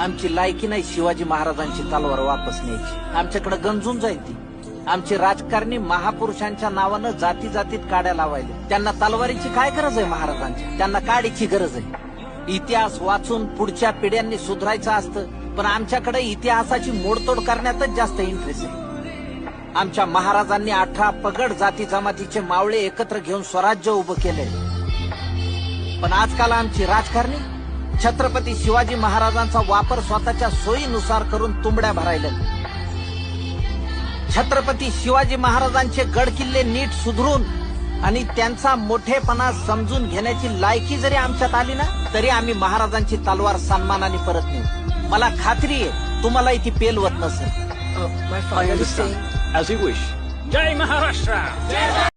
आमची लायकी नाही शिवाजी महाराजांची तलवार वापस न्यायची. आमच्याकडे गंजून जाईल ती. आमची राजकारणी महापुरुषांच्या नावानं जाती जातीत काड्या लावायले. त्यांना तलवारीची काय गरज आहे महाराजांची? त्यांना काडीची गरज आहे. इतिहास वाचून पुढच्या पिढ्यांनी सुधारायचं असतं पण आमच्याकडे इतिहासाची मोडतोड करण्यातच जास्त इंटरेस्ट आहे. आमच्या महाराजांनी अठरा पगड जाती जमातीचे मावळे एकत्र घेऊन स्वराज्य उभं केले पण आजकाल आमची राजकारणी छत्रपती शिवाजी महाराजांचा वापर स्वतःच्या सोयीनुसार करून तुंबड्या भरायला छत्रपती शिवाजी महाराजांचे गड किल्ले नीट सुधरून आणि त्यांचा मोठेपणा समजून घेण्याची लायकी जरी आमच्यात आली ना तरी आम्ही महाराजांची तलवार सन्मानाने परत नेऊ मला खात्री आहे तुम्हालाही ती पेलवत नसेल I understand. As you wish. Jai Maharashtra